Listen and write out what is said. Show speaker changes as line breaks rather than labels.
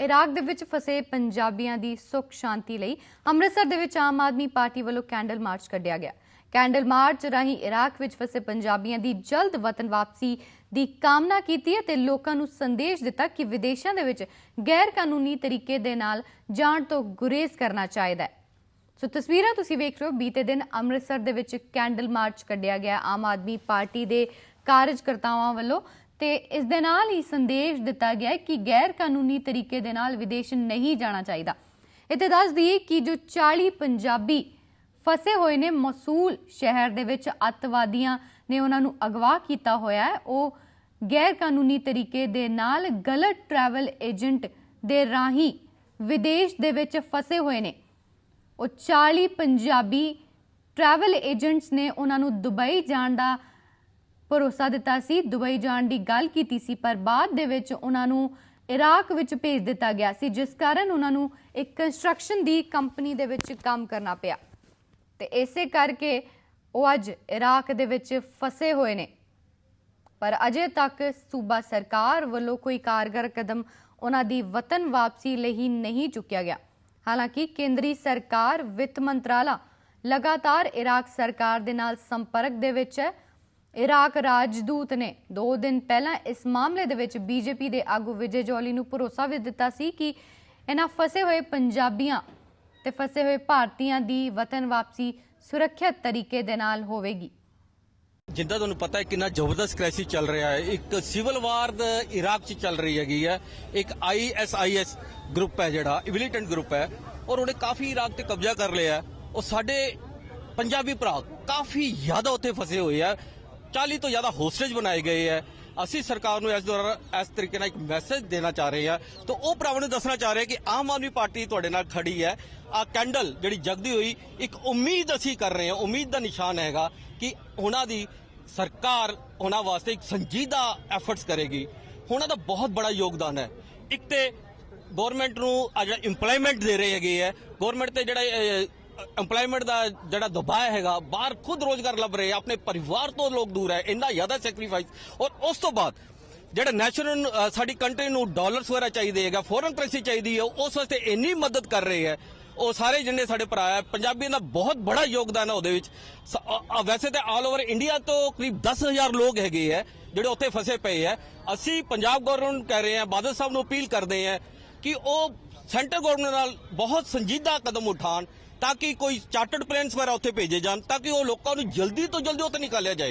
Iraq ਦੇ ਵਿੱਚ ਫਸੇ ਪੰਜਾਬੀਆਂ ਦੀ ਸੁੱਖ ਸ਼ਾਂਤੀ ਲਈ ਅੰਮ੍ਰਿਤਸਰ ਦੇ ਵਿੱਚ ਆਮ ਆਦਮੀ ਪਾਰਟੀ ਵੱਲੋਂ ਕੈਂਡਲ ਮਾਰਚ ਕੱਢਿਆ ਗਿਆ। ਕੈਂਡਲ ਮਾਰਚ ਰਾਹੀਂ ਇਰਾਕ ਵਿੱਚ ਫਸੇ ਪੰਜਾਬੀਆਂ ਦੀ ਜਲਦ ਵਤਨ ਵਾਪਸੀ ਦੀ ਕਾਮਨਾ ਕੀਤੀ ਹੈ ਲੋਕਾਂ ਨੂੰ ਸੰਦੇਸ਼ ਦਿੱਤਾ ਕਿ ਵਿਦੇਸ਼ਾਂ ਦੇ ਵਿੱਚ ਗੈਰ ਕਾਨੂੰਨੀ ਤਰੀਕੇ ਦੇ ਨਾਲ ਜਾਣ ਤੋਂ ਗੁਰੇਜ਼ ਕਰਨਾ ਚਾਹੀਦਾ ਹੈ। ਸੋ ਤਸਵੀਰਾਂ ਤੁਸੀਂ ਵੇਖ ਰਹੇ ਹੋ, ਬੀਤੇ ਦਿਨ ਅੰਮ੍ਰਿਤਸਰ ਦੇ ਵਿੱਚ ਕੈਂਡਲ ਮਾਰਚ ਕੱਢਿਆ ਗਿਆ। ਆਮ ਆਦਮੀ ਪਾਰਟੀ ਦੇ ਕਾਰਜਕਰਤਾਵਾਂ ਵੱਲੋਂ ਤੇ ਇਸ ਦੇ ਨਾਲ ਹੀ ਸੰਦੇਸ਼ ਦਿੱਤਾ ਗਿਆ ਕਿ ਗੈਰ ਕਾਨੂੰਨੀ ਤਰੀਕੇ ਦੇ ਨਾਲ ਵਿਦੇਸ਼ ਨਹੀਂ ਜਾਣਾ ਚਾਹੀਦਾ। ਇੱਥੇ ਦੱਸ ਦਈਏ ਕਿ ਜੋ 40 ਪੰਜਾਬੀ ਫਸੇ ਹੋਏ ਨੇ, ਮਸੂਲ ਸ਼ਹਿਰ ਦੇ ਵਿੱਚ ਅੱਤਵਾਦੀਆਂ ਨੇ ਉਹਨਾਂ ਨੂੰ ਅਗਵਾ ਕੀਤਾ ਹੋਇਆ ਹੈ। ਉਹ ਗੈਰ ਕਾਨੂੰਨੀ ਤਰੀਕੇ ਦੇ ਨਾਲ ਗਲਤ ਟਰੈਵਲ ਏਜੰਟ ਦੇ ਰਾਹੀਂ ਵਿਦੇਸ਼ ਦੇ ਵਿੱਚ ਫਸੇ ਹੋਏ ਨੇ। ਉਹ 40 ਪੰਜਾਬੀ ਟਰੈਵਲ ਏਜੰਟਸ ਨੇ ਉਹਨਾਂ ਨੂੰ ਦੁਬਈ ਜਾਣ ਦਾ ਭਰੋਸਾ ਦਿੱਤਾ ਸੀ। ਦੁਬਈ ਜਾਣ ਦੀ ਗੱਲ ਕੀਤੀ ਸੀ, ਪਰ ਬਾਅਦ ਦੇ ਵਿੱਚ ਉਹਨਾਂ ਨੂੰ ਇਰਾਕ ਵਿੱਚ ਭੇਜ ਦਿੱਤਾ ਗਿਆ ਸੀ, ਜਿਸ ਕਾਰਨ ਉਹਨਾਂ ਨੂੰ ਇੱਕ ਕੰਸਟਰਕਸ਼ਨ ਦੀ ਕੰਪਨੀ ਦੇ ਵਿੱਚ ਕੰਮ ਕਰਨਾ ਪਿਆ। ਤੇ ਇਸੇ ਕਰਕੇ ਉਹ ਅੱਜ ਇਰਾਕ ਦੇ ਵਿੱਚ ਫਸੇ ਹੋਏ ਨੇ। ਪਰ ਅਜੇ ਤੱਕ ਸੂਬਾ ਸਰਕਾਰ ਵੱਲੋਂ ਕੋਈ ਕਾਰਗਰ ਕਦਮ ਉਹਨਾਂ ਦੀ ਵਤਨ ਵਾਪਸੀ ਲਈ ਨਹੀਂ ਚੁੱਕਿਆ ਗਿਆ। ਹਾਲਾਂਕਿ ਕੇਂਦਰੀ ਸਰਕਾਰ, ਵਿੱਤ ਮੰਤਰਾਲਾ ਲਗਾਤਾਰ ਇਰਾਕ ਸਰਕਾਰ ਦੇ ਨਾਲ ਸੰਪਰਕ ਦੇ ਵਿੱਚ ਹੈ। ਇਰਾਕ ਰਾਜਦੂਤ ਨੇ 2 ਦਿਨ ਪਹਿਲਾਂ ਇਸ ਮਾਮਲੇ ਦੇ ਵਿੱਚ ਬੀਜੇਪੀ ਦੇ ਆਗੂ ਵਿਜੇ ਜੌਲੀ ਨੂੰ ਭਰੋਸਾ ਵੀ ਦਿੱਤਾ ਸੀ ਕਿ ਇਹਨਾਂ ਫਸੇ ਹੋਏ ਪੰਜਾਬੀਆਂ ਤੇ ਫਸੇ ਹੋਏ ਭਾਰਤੀਆਂ ਦੀ ਵਤਨ ਵਾਪਸੀ ਸੁਰੱਖਿਅਤ ਤਰੀਕੇ ਦੇ ਨਾਲ ਹੋਵੇਗੀ।
ਜਿੱਦਾਂ ਤੁਹਾਨੂੰ ਪਤਾ ਹੈ ਕਿੰਨਾ ਜ਼ਬਰਦਸਤ ਕ੍ਰਾਈਸਿਸ ਚੱਲ ਰਿਹਾ ਹੈ। ਇੱਕ ਸਿਵਲ ਵਾਰ ਇਰਾਕ 'ਚ ਚੱਲ ਰਹੀ ਹੈਗੀ ਹੈ। ਇੱਕ ਆਈਐਸਆਈਐਸ ਗਰੁੱਪ ਹੈ ਜਿਹੜਾ, ਇਵਿਲੀਟੈਂਟ ਗਰੁੱਪ ਹੈ ਔਰ ਉਹਨੇ ਕਾਫੀ ਇਰਾਕ ਤੇ ਕਬਜ਼ਾ ਕਰ ਲਿਆ ਹੈ। ਉਹ ਸਾਡੇ ਪੰਜਾਬੀ ਭਰਾ ਕਾਫੀ ਜ਼ਿਆਦਾ ਉੱਥੇ ਫਸੇ ਹੋਏ ਆ। 40 ਤੋਂ ਜ਼ਿਆਦਾ ਹੋਸਟੇਜ ਬਣਾਏ ਗਏ ਹੈ। ਅਸੀਂ ਸਰਕਾਰ ਨੂੰ ਇਸ ਦੌਰਾਨ ਇਸ ਤਰੀਕੇ ਨਾਲ ਇੱਕ ਮੈਸੇਜ ਦੇਣਾ ਚਾਹ ਰਹੇ ਹਾਂ। ਤਾਂ ਉਹ ਭਰਾਵਾਂ ਨੂੰ ਦੱਸਣਾ ਚਾਹ ਰਹੇ ਕਿ ਆਮ ਆਦਮੀ ਪਾਰਟੀ ਤੁਹਾਡੇ ਨਾਲ ਖੜੀ ਹੈ। ਆ ਕੈਂਡਲ ਜਿਹੜੀ ਜਗਦੀ ਹੋਈ, ਇੱਕ ਉਮੀਦ ਅਸੀਂ ਕਰ ਰਹੇ ਹਾਂ। ਉਮੀਦ ਦਾ ਨਿਸ਼ਾਨ ਹੈਗਾ ਕਿ ਉਹਨਾਂ ਦੀ ਸਰਕਾਰ ਉਹਨਾਂ ਵਾਸਤੇ ਇੱਕ ਸੰਜੀਦਾ ਐਫਰਟਸ ਕਰੇਗੀ। ਉਹਨਾਂ ਦਾ ਬਹੁਤ ਬੜਾ ਯੋਗਦਾਨ ਹੈ। ਇੱਕ ਤੇ ਗਵਰਨਮੈਂਟ ਨੂੰ ਆ ਜਿਹੜਾ ਇੰਪਲੋਇਮੈਂਟ ਦੇ ਰਹੇ ਹੈਗੇ ਹੈ। ਗਵਰਨਮੈਂਟ ਤੇ ਜਿਹੜਾ ਇੰਪਲੋਇਮੈਂਟ ਦਾ ਜਿਹੜਾ ਦਬਾਅ ਹੈਗਾ, ਬਾਹਰ ਖੁਦ ਰੋਜ਼ਗਾਰ ਲੱਭ ਰਹੇ ਆਪਣੇ ਪਰਿਵਾਰ ਤੋਂ ਲੋਕ ਦੂਰ ਹੈ, ਇੰਨਾ ਜ਼ਿਆਦਾ ਸੈਕਰੀਫਾਈਸ ਔਰ ਉਸ ਤੋਂ ਬਾਅਦ ਜਿਹੜਾ ਨੈਸ਼ਨਲ ਸਾਡੀ ਕੰਟਰੀ ਨੂੰ ਡਾਲਰਸ ਵਗੈਰਾ ਚਾਹੀਦੇ ਹੈਗਾ ਫੋਰਨ ਕਰੰਸੀ ਚਾਹੀਦੀ ਹੈ, ਉਸ ਵਾਸਤੇ ਇੰਨੀ ਮਦਦ ਕਰ ਰਹੇ ਹੈ। ਉਹ ਸਾਰੇ ਜਿੰਨੇ ਸਾਡੇ ਭਰਾ ਹੈ, ਪੰਜਾਬੀਆਂ ਦਾ ਬਹੁਤ ਬੜਾ ਯੋਗਦਾਨ ਹੈ ਉਹਦੇ ਵਿੱਚ। ਵੈਸੇ ਤਾਂ ਆਲ ਓਵਰ ਇੰਡੀਆ ਤੋਂ ਕਰੀਬ 10000 ਲੋਕ ਹੈਗੇ ਹੈ, ਜਿਹੜੇ ਉੱਥੇ ਫਸੇ ਪਏ ਹੈ। ਅਸੀਂ ਪੰਜਾਬ ਗਵਰਨਮੈਂਟ ਨੂੰ ਕਹਿ ਰਹੇ ਹਾਂ, ਬਾਦਲ ਸਾਹਿਬ ਨੂੰ ਅਪੀਲ ਕਰਦੇ ਹਾਂ ਕਿ ਉਹ ਸੈਂਟਰ ਗਵਰਨਮੈਂਟ ਨਾਲ ਬਹੁਤ ਸੰਜੀਦਾ ਕਦਮ ਉਠਾਣ ਤਾਂ ਕਿ ਕੋਈ ਚਾਰਟਰਡ ਪਲੇਨਸ ਵਗੈਰਾ ਉੱਥੇ ਭੇਜੇ ਜਾਣ ਤਾਂ ਕਿ ਉਹ ਲੋਕਾਂ ਨੂੰ ਜਲਦੀ ਤੋਂ ਜਲਦੀ ਉੱਥੇ ਨਿਕਾਲਿਆ ਜਾਏ।